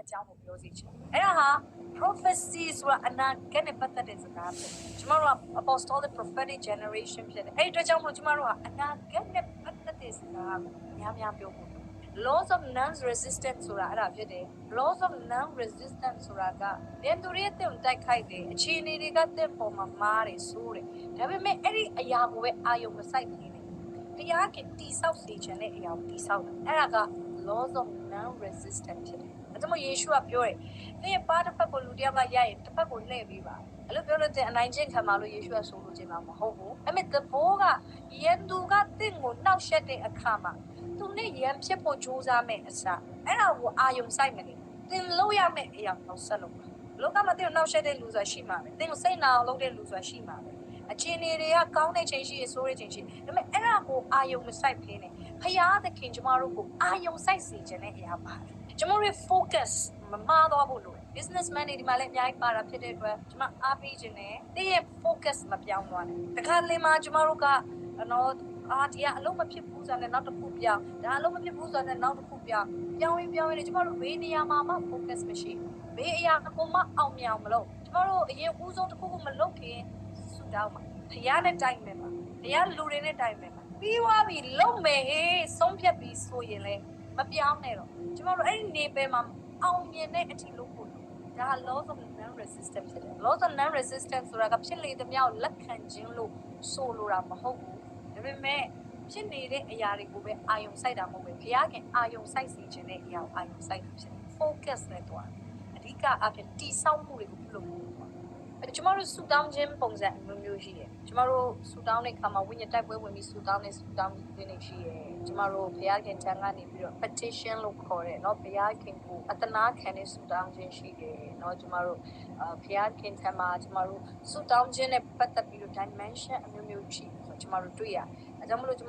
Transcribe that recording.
အကြောင်းကိုပြောစီချင်တယ်အဲ့ဒါဟာ prophecy ဆိုတာအနာဂတ်နဲ့ပတ်သက်တဲ့စကားဖြစ်တယ်ကျမတို့က apostolic prophetic generation ဖြစ်တယ်အဲ့ဒီအတွက်ကြောင့်မို့ကျမတို့ကအနာဂတ်နဲ့ပတ်သက်တဲ့စကားကိုများများပြောဖို့ laws of non resistance ဆိုတာအဲ့ဒါဖြစ်တယ် laws of non resistance ဆိုတာကလန်သူရဲ့အတင်တိုက်ခိုက်တယ်အခြေအနေတွေကတဲ့ပုံမှာမားတယ်ဆိုးတယ်ဒါပေမဲ့အဲ့ဒီအရာကိုပဲအာယုံမဆိုင်နေတယ်ဘုရားကတိဆောက်စေခြင်းတဲ့အရာကိုတိဆောက်တယ်အဲ့ဒါက laws of non resistance ဖြစ်တယ်အဲ့ဒါမှယေရှုကပြောတယ်သင်ရဲ့ပါတစ်ဖက်ကိုလူတစ်ယောက်ကရရင်တစ်ဖက်ကိုလှည့်ပေးပါအဲ့လိုပြောလို့တဲ့အနိုင်ကျင့်ခံပါလို့ယေရှုကဆိုလိုချင်တာမဟုတ်ဘူးအဲ့မဲ့တဘောကယန်သူကတင့်ကိုနှောက်ယှက်တဲ့အခါမှာသူနဲ့ရံဖြစ်ဖို့ကြိုးစားမဲ့အစားအဲ့ဒါကိုအာယုံဆိုင်မနေသင်လို့ရမယ့်အရာကိုဆက်လုပ်ပါလောကမှာသင်ကိုနှောက်ယှက်တဲ့လူဆိုတာရှိမှာပဲသင်ကိုစိတ်နာအောင်လုပ်တဲ့လူဆိုတာရှိမှာပဲ အခြေအနေတွေကကောင်းတဲ့ချိန်ရှိရဆိုးတဲ့ချိန်ရှိဒါပေမဲ့အဲ့ဒါကိုအာယုံမဆိုင်ဖင်းနဲ့ဖရာသခင်ကျမတို့ကိုအာယုံဆိုင်စေခြင်းနဲ့အရာပါတယ်ကျမတို့ရဲ့ focus မမှားတော့ဘူးလို့ businessman တွေဒီမှာလည်းအများကြီးပါတာဖြစ်တဲ့အတွက်ကျမအားပေးခြင်းနဲ့သင်ရဲ့ focus မပြောင်းသွားနဲ့တခါလေမှာကျမတို့ကနော်အာဒီကအလုံးမဖြစ်ဘူးဆိုတဲ့နောက်တစ်ခုပြောင်းဒါအလုံးမဖြစ်ဘူးဆိုတဲ့နောက်တစ်ခုပြောင်းပြောင်းရင်ပြောင်းရင်ကျမတို့ဘေးနေရာမှာမှ focus မရှိဘူးဘေးအရာအကုန်မအောင်မြင်အောင်မလုပ်ကျမတို့အရင်ဦးဆုံးတစ်ခုခုမလုပ်ခင်ဆူ တောင်းပါဖရားနဲ့တိုင်မယ်ပါဖရားလူတွေနဲ့တိုင်မယ်ပါပြီးသွားပြီလုံမယ်ဟေးဆုံးဖြတ်ပြီးဆိုရင်လေမပြောင်းနဲ့တော့ကျမတို့အဲ့ဒီနေပယ်မှာအောင်မြင်တဲ့အထိလုပ်ဖို့ဒါ laws of non resistance ဖြစ်တယ် laws of non resistance ဆိုတာကဖြစ်လေသမျှကိုလက်ခံခြင်းလို့ဆိုလိုတာမဟုတ်ဘူးဒါပေမဲ့ဖြစ်နေတဲ့အရာတွေကိုပဲအာယုံစိုက်တာမဟုတ်ဘူးဘုရားခင်အာယုံစိုက်စေခြင်းတဲ့အရာကိုအာယုံစိုက်တာဖြစ်တယ် focus နဲ့တွားအဓိကအဖြစ်တိဆောက်မှုတွေကိုပြုလုပ်ဖို့ပေါ့အဲ ကျမတို့ဆူတောင်းခြင်းပုံစံအမျိုးမျိုးရှိတယ်ကျမတို့ဆူတောင်းတဲ့အခါမှာဝိညာဉ်တိုက်ပွဲဝင်ပြီးဆူတောင်းတဲ့ဆူတောင်းခြင်းတွေရှိတယ်ကျမတို့ဘုရားခင်ထံကနေပြီးတော့ petition လို့ခေါ်တယ်เนาะဘုရားခင်ကိုအတနာခံတဲ့ဆူတောင်းခြင်းရှိတယ်เนาะကျမတို့အာဘုရားခင်ထံမှာကျမတို့ဆူတောင်းခြင်းနဲ့ပတ်သက်ပြီးတော့ dimension အမျိုးမျိုးရှိတယ်ဆိုတော့ကျမတို့တွေ့ရတယ်အဲကြောင့်မလို့